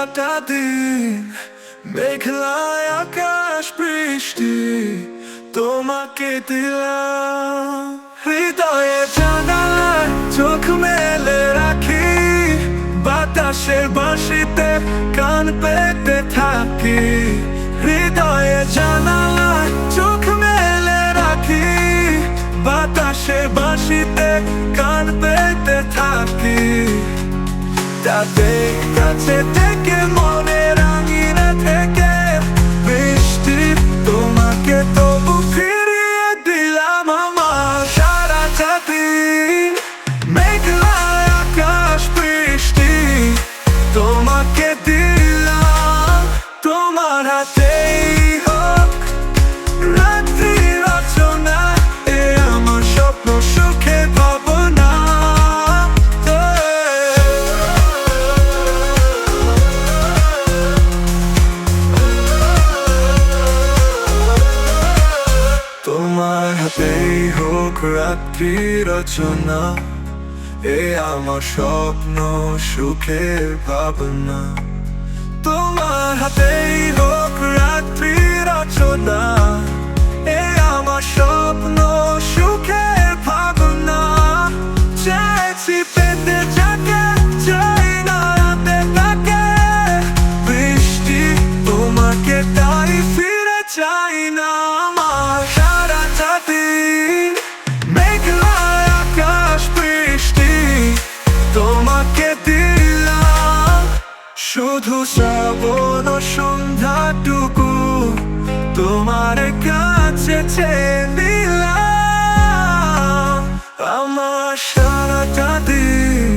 সারাটা দিন মেঘলায় আকাশ বৃষ্টি তোমাকে দিলাম। হৃদয়ে জানালায় চোখ মেলে রাখি, বাতাসের বাঁশিতে কান পেতে থাকি। হৃদয়ে জানালায় চোখ মেলে রাখি, বাতাসের বাঁশিতে কান পেতে থাকি। তাতে কাছে থেকে মনে রাঙিনে থেকে বৃষ্টি তোমাকে তবু ফিরিয়ে দিলাম আমার রাত্রি রচনা এ আমার স্বপ্ন সুখের ভাবনা। তোমার হাতেই হোক রাত্রি রচনা শুধু শ্রাবণ সন্ধ্যাটুকু তোমার কাছে নিলাম। আমার সারাটা দিন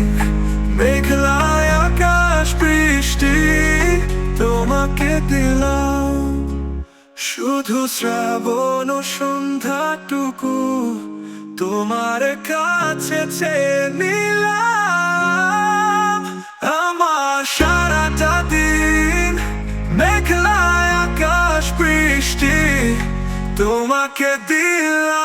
মেঘলায় আকাশ বৃষ্টি তোমাকে দিলাম। শুধু শ্রাবণ সন্ধ্যাটুকু তোমার কাছে নিলাম। তোমাকে দিলাম।